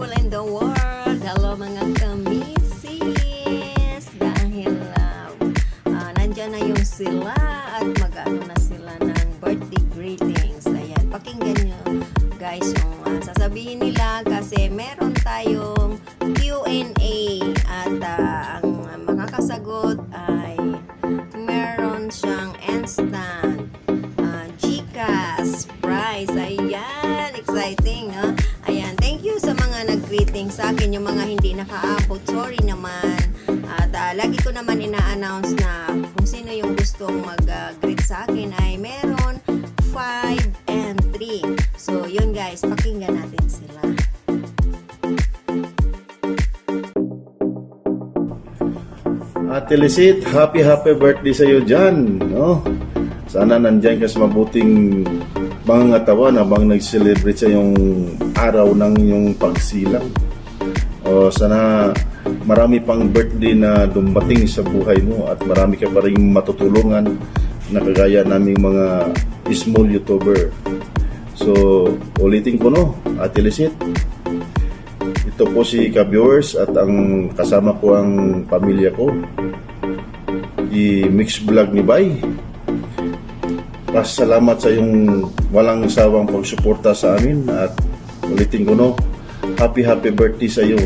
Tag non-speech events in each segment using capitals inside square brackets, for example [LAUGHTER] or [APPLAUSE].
people in the world. Hello mga kamisis. Dahil uh, ah, nandyan na yung sila at mag-ano na sila ng birthday greetings. Ayan, pakinggan nyo guys yung ah, sasabihin nila kasi meron tayong Q&A at ah, ang makakasagot ay meron siyang instant uh, Gcash prize. Ayan, exciting, you sa nag-greeting sa akin, yung mga hindi naka-abot. Sorry naman. At ah, lagi ko naman ina-announce na kung sino yung gustong mag-greet sa akin ay meron 5 and 3. So, yun guys, pakinggan natin sila. Ate Lisit, happy happy birthday sa iyo dyan. No? Sana nandyan ka sa mabuting mga tawa na nag-celebrate sa yung araw ng yung pagsilang. O sana marami pang birthday na dumating sa buhay mo at marami ka pa rin matutulungan na kagaya naming mga small YouTuber. So, ulitin ko no, Ate Lisit, ito po si ka-viewers at ang kasama ko ang pamilya ko. I-mix vlog ni Bay. Pasalamat sa yung walang sawang pagsuporta sa amin at ulitin ko no, happy happy birthday sa iyo.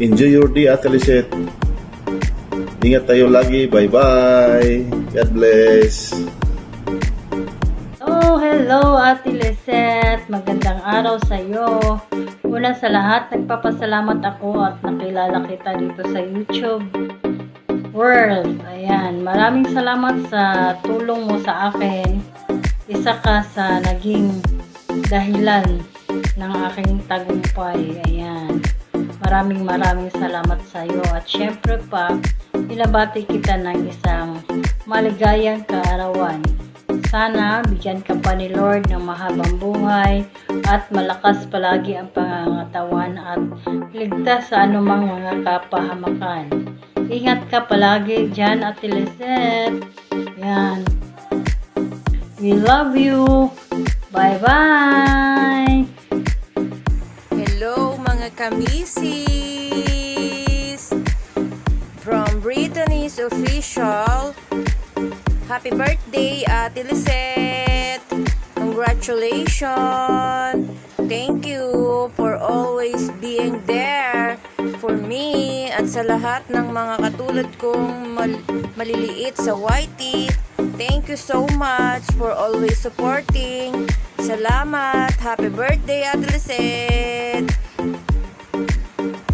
Enjoy your day Ate Lisette. Ingat tayo lagi. Bye-bye. God bless. Oh, hello Ate Lisette. Magandang araw sa iyo. Una sa lahat, nagpapasalamat ako at nakilala kita dito sa YouTube World. Ayan, maraming salamat sa tulong mo sa akin. Isa ka sa naging dahilan ng aking tagumpay. Ayan. Maraming maraming salamat sa iyo at syempre pa, ilabati kita ng isang maligayang kaarawan. Sana bigyan ka pa ni Lord ng mahabang buhay at malakas palagi ang pangangatawan at ligtas sa anumang mga kapahamakan. Ingat ka palagi dyan, Ate Lisette. Yan. We love you. Bye-bye. Mga kamisis! From Brittany's Official, Happy birthday, Ate Lisette! Congratulations! Thank you for always being there for me at sa lahat ng mga katulad kong mal- maliliit sa YT. Thank you so much for always supporting. Salamat! Happy birthday, Ate Lisette!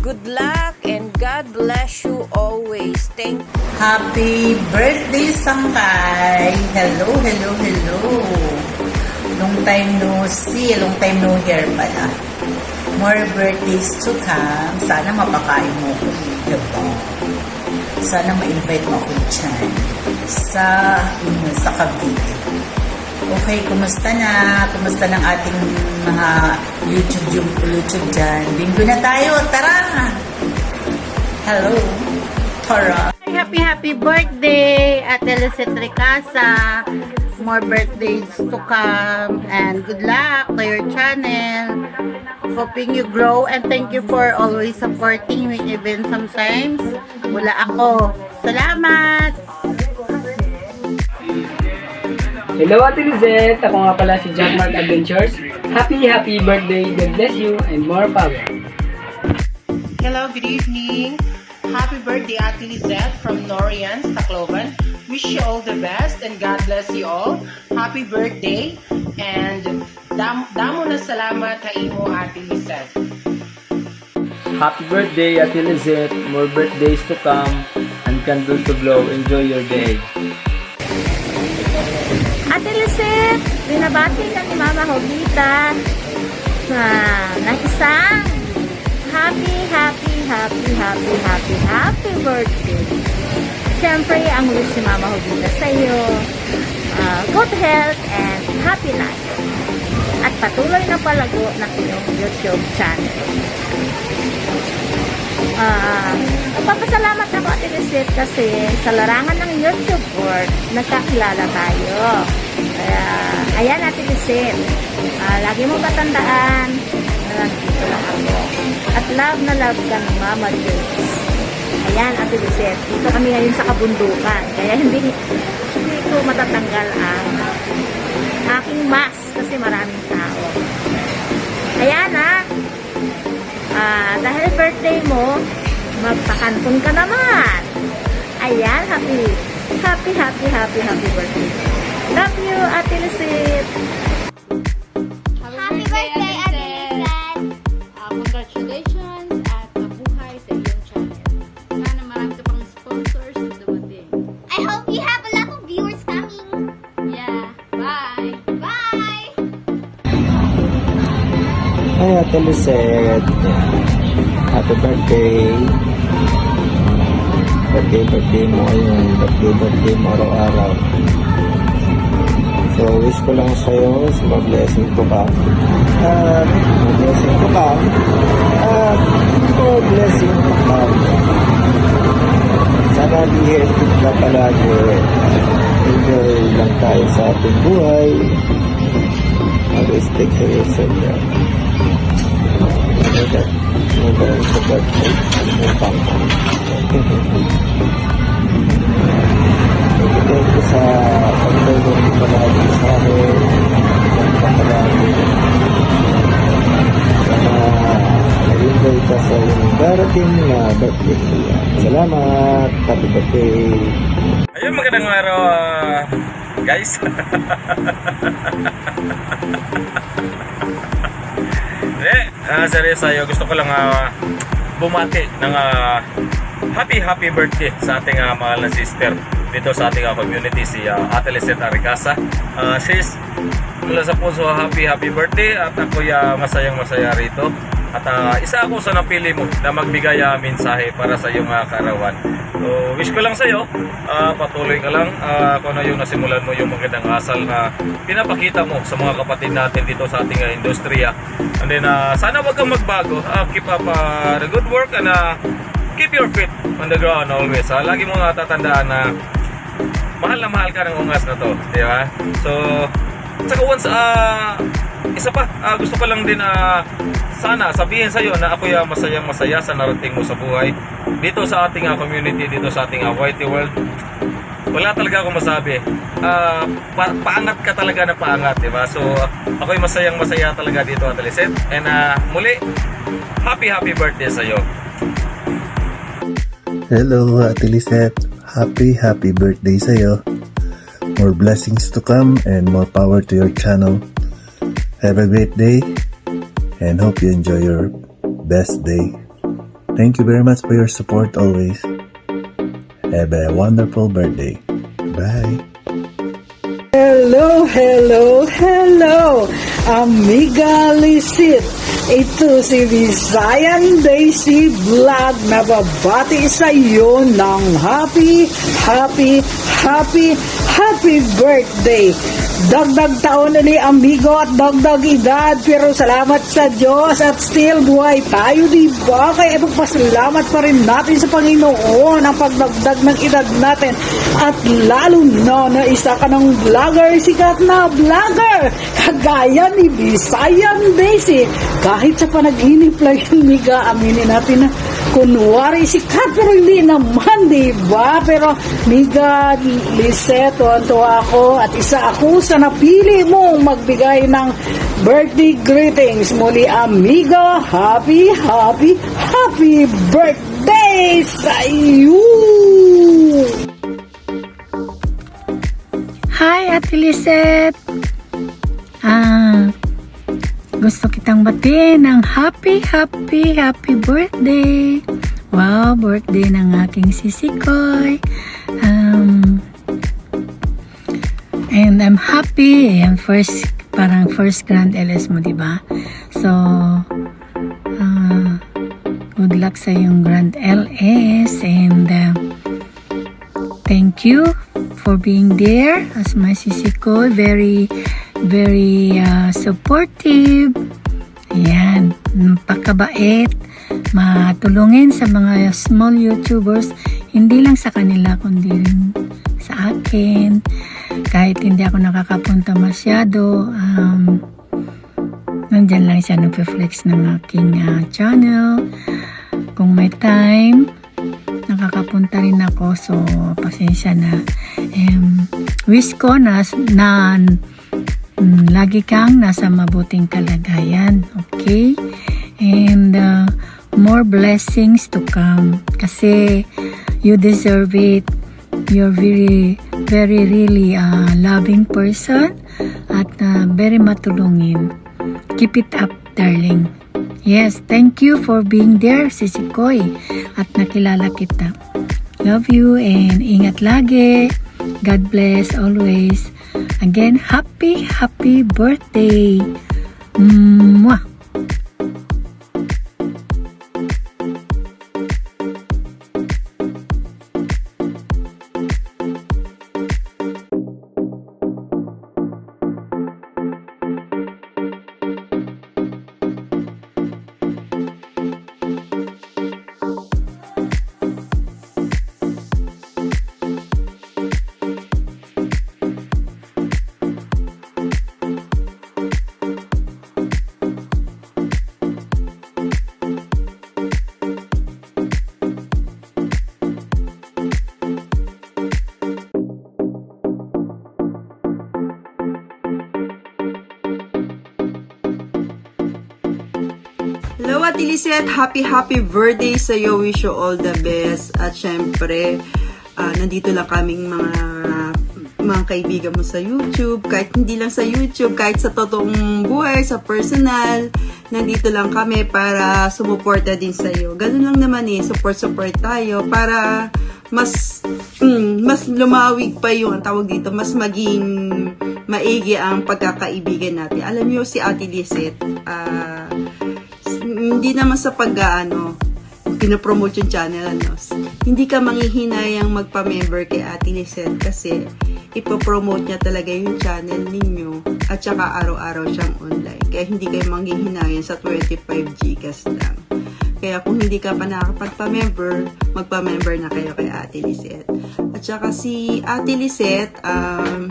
Good luck and God bless you always. Thank Happy birthday, Sangkay! Hello, hello, hello! Long time no see, long time no hear pala. More birthdays to come. Sana mapakain mo ko dito. Sana ma-invite mo ako dyan sa, sa Cavite. Okay, kumusta na? Kumusta ng ating mga YouTube, yung YouTube dyan? Bingo na tayo, tara! Hello, tara! Happy, happy birthday, Ate Lisette Ricasa. More birthdays to come and good luck to your channel. Hoping you grow and thank you for always supporting me even sometimes wala ako. Salamat! Hello Ate Lizette! Ako nga pala si Jack Mark Adventures. Happy, happy birthday! God bless you and more power! Hello, good evening. Happy birthday, Ate Lizette from Norian, Tacloban. Wish you all the best and God bless you all. Happy birthday and dam damo na salamat sa imo, Ate Lizette. Happy birthday Ate Lizette! More birthdays to come and candle to blow. Enjoy your day! Ate Lisette, binabati ka ni Mama Hobita na, na isang happy, happy, happy, happy, happy, happy birthday. Siyempre, ang wish ni Mama Hobita sa iyo, uh, good health and happy life. At patuloy na palago ng iyong YouTube channel. Ah, nagpapasalamat ako Ate Lisette kasi sa larangan ng YouTube world, nagkakilala tayo. Kaya, ayan Ate Lisette, ah, lagi mo batandaan na nandito lang ako. At love na love ka ng Mama Joyce. Ayan, Ate Lisette. Dito kami ngayon sa kabundukan. Kaya hindi, hindi ko matatanggal ang aking mask kasi maraming tao. Ayan ha. Ah, dahil birthday mo, magpakantong ka naman. Ayan, happy, happy, happy, happy, happy birthday. Love you, Ate Lisette. Happy birthday, Ate Lizette! Uh, congratulations at mabuhay sa iyong channel. Sana marami ka pang sponsors na dumating. I hope you have a lot of viewers coming. Yeah, bye! Bye! Hi, Ate Lisette. Happy birthday. Birthday, birthday mo ngayon. Birthday, birthday mo araw-araw. So, wish ko lang sa'yo, sa mga blessing ko ka. At, mga blessing ko ka. At, mga blessing ko ka. Sana di hectic ka palagi. Enjoy lang tayo sa ating buhay. Always take care of yourself. Yeah. Agad. Agad sa birthday. [LAUGHS] Thank you sa pagtulong mo palagi sa akin. Ang palagi. Sana nag-enjoy ka sa iyong darating na birthday. Salamat. Happy birthday. Ayun, magandang araw, ah, guys. [LAUGHS] Hindi, ah, seryoso tayo. Gusto ko lang ah, bumati ng ah, happy happy birthday sa ating ah, mahal na sister dito sa ating ah, community, si uh, Ate Lisette Aricasa. Ah, sis, mula sa puso, happy happy birthday at ako'y ah, masayang masaya rito. At ah, isa ako sa napili mo na magbigay ah, mensahe para sa iyong ah, karawan. So, wish ko lang sa iyo, ah, patuloy ka lang ah, kung ano yung nasimulan mo yung magandang asal na pinapakita mo sa mga kapatid natin dito sa ating ah, industriya. And then, ah, sana wag kang magbago. Ah, keep up ah, the good work and ah, keep your feet on the ground always. Ah, lagi mo nga tatandaan na mahal na mahal ka ng ungas na to, di ba? So, saka once, ah, isa pa, ah, gusto ko lang din, ah, sana sabihin sa'yo na ako'y ah, masayang masaya sa narating mo sa buhay. Dito sa ating ah, community, dito sa ating ah, Whitey World, wala talaga akong masabi. Ah, pa- paangat ka talaga na paangat, di ba? So, ako'y masayang masaya talaga dito at Lisette. And ah, muli, happy happy birthday sa'yo. Hello, Ate Lisette. Happy, happy birthday sa'yo. More blessings to come and more power to your channel. Have a great day and hope you enjoy your best day. Thank you very much for your support always. Have a wonderful birthday. Bye. Hello, hello, hello! Amiga Lisit, ito si Visayan Daisy Vlog na babati sa iyo ng happy, happy, happy, happy birthday! Dagdag taon ni amigo at dagdag edad pero salamat sa Diyos at still buhay tayo di ba? Kaya ipagpasalamat pa rin natin sa Panginoon ang pagdagdag ng edad natin at lalo na na isa ka ng vlogger, sikat na vlogger kagaya ni Visayan Daisy kahit sa panaginip lang yung miga aminin natin na kunwari sikat pero hindi naman di ba? Pero miga Lisette, tuwan-tuwa ako at isa ako sa napili mong magbigay ng birthday greetings muli amiga happy happy happy birthday sa iyo Hi, Ate Lisette! Ah, gusto kitang batiin ng happy, happy, happy birthday! Wow, birthday ng aking sisikoy. Um, and I'm happy. Ayan, first, parang first grand LS mo, di ba? So, ah, good luck sa yung grand LS and uh, thank you for being there as my sisi ko. Very, very uh, supportive. Ayan, pakabait, matulungin sa mga small YouTubers, hindi lang sa kanila, kundi rin sa akin. Kahit hindi ako nakakapunta masyado, um, nandyan lang siya nagpe-flex ng aking ah, channel. Kung may time, nakakapunta rin ako. So, pasensya na. Um, wish ko na, na mm, lagi kang nasa mabuting kalagayan. Okay? And uh, more blessings to come. Kasi you deserve it. You're very, very, really uh, loving person at uh, very matulungin. Keep it up, darling. Yes, thank you for being there, Sisi Koy. At nakilala kita. Love you and ingat lagi. God bless always. Again, happy, happy birthday. Mwah! Ate Lisette. Happy, happy birthday sa iyo. Wish you all the best. At syempre, ah, nandito lang kaming mga mga kaibigan mo sa YouTube. Kahit hindi lang sa YouTube, kahit sa totoong buhay, sa personal, nandito lang kami para sumuporta din sa iyo. Ganun lang naman eh. Support-support tayo para mas mm, mas lumawig pa yung ang tawag dito, mas maging maigi ang pagkakaibigan natin. Alam niyo si Ate Lisette, ah hindi naman sa pag-ano, pinopromote yung channel, ano, hindi ka manghihinayang magpa-member kay Ate Lisette kasi ipopromote niya talaga yung channel ninyo at saka araw-araw siyang online. Kaya hindi kayo manghihinayang sa 25 Gcash lang. Kaya kung hindi ka pa nakakapagpa-member, magpa-member na kayo kay Ate Lisette. At saka si Ate Lisette, um,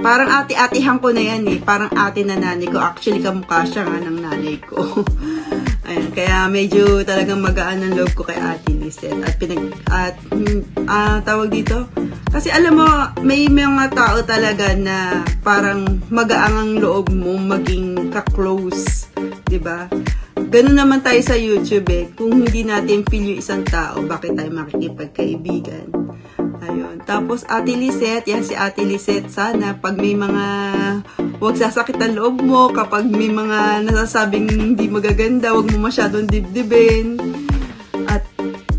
parang ate-atihan ko na yan eh. Parang ate na nanay ko. Actually, kamukha siya nga ng nanay ko. [LAUGHS] Ayan, kaya medyo talagang magaan ang loob ko kay Ate Lisette. At pinag, at, mm, tawag dito, kasi alam mo, may mga tao talaga na parang magaang ang loob mo maging ka-close. ba? Ganun naman tayo sa YouTube eh. Kung hindi natin feel yung isang tao, bakit tayo makikipagkaibigan? Ayun. Tapos, Ate Lisette, yan si Ate Lisette, sana pag may mga huwag sasakit ang loob mo, kapag may mga nasasabing hindi magaganda, huwag mo masyadong dibdibin. At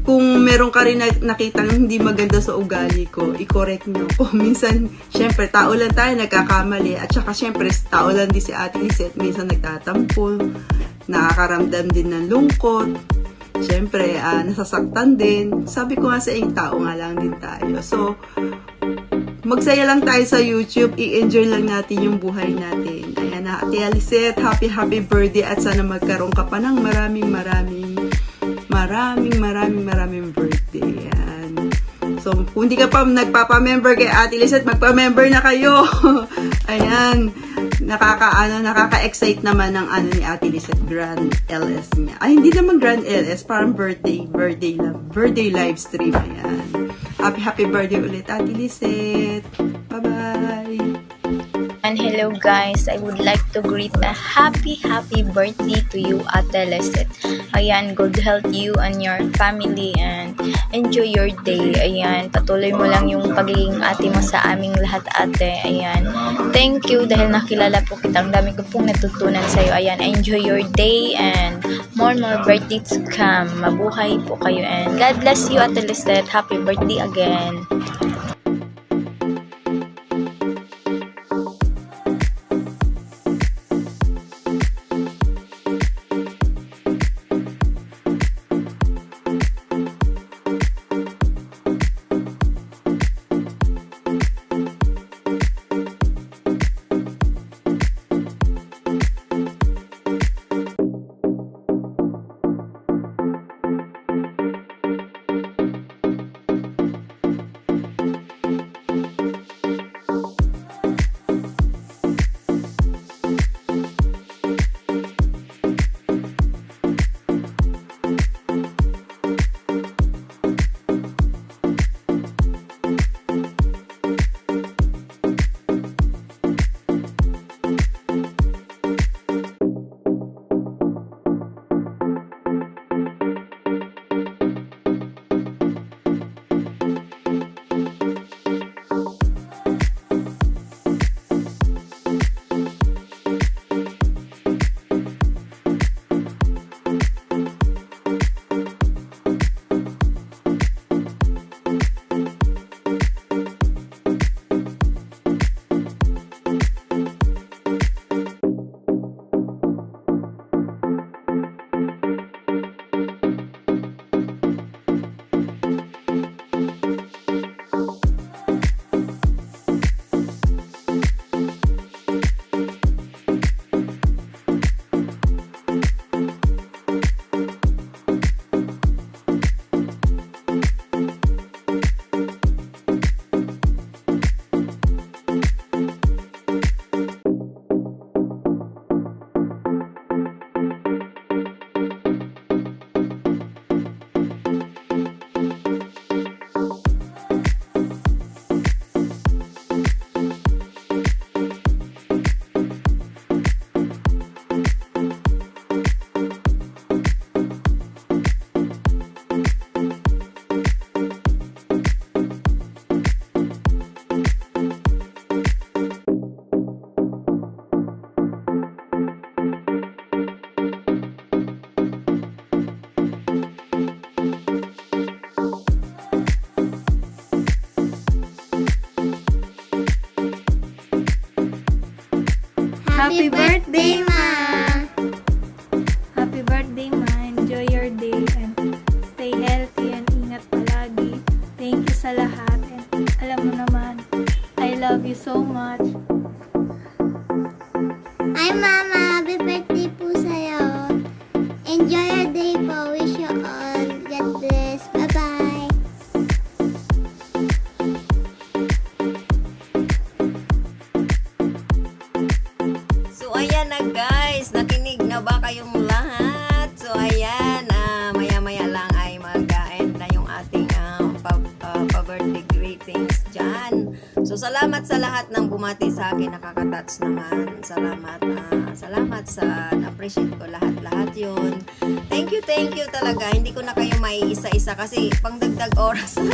kung meron ka rin na- nakitang hindi maganda sa ugali ko, i-correct nyo. Kung [LAUGHS] minsan, syempre, tao lang tayo, nagkakamali. At saka, syempre, tao lang din si Ate Lisette. Minsan nagtatampo, nakakaramdam din ng lungkot. Syempre, ah, nasasaktan din. Sabi ko nga sa inyo, tao nga lang din tayo. So, magsaya lang tayo sa YouTube, i-enjoy lang natin yung buhay natin. Ayan na, Ate Alicet, happy happy birthday at sana magkaroon ka pa ng maraming maraming maraming maraming maraming birthday. Ayan. So, kung hindi ka pa nagpapa-member kay Ate Lizette, magpa-member na kayo. [LAUGHS] Ayan. Nakaka, ano, nakaka-excite naman ng ano ni Ate Lizette, Grand LS niya. Ay, hindi naman Grand LS, parang birthday, birthday lang. Birthday live stream. Ayan. Happy, happy birthday ulit, Ate Lizette. And hello guys, I would like to greet a happy happy birthday to you Ate Leset. Ayan, good health you and your family and enjoy your day. Ayan, patuloy mo lang yung pagiging ate mo sa aming lahat ate. Ayan, thank you dahil nakilala po kita. Ang dami ko pong natutunan sa iyo. Ayan, enjoy your day and more more birthdays come. Mabuhay po kayo and God bless you Ate Leset. Happy birthday again. Nakaka-touch naman. Salamat, ah, salamat sa na-appreciate ko lahat-lahat yun. Thank you, thank you talaga. Hindi ko na kayo may isa-isa kasi pangdagdag oras [LAUGHS] na.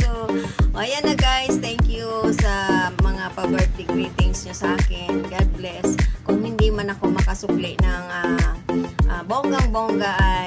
So, ayan na guys, thank you sa mga pa-birthday greetings nyo sa akin. God bless. Kung hindi man ako makasukli ng ah, ah, bonggang-bongga ay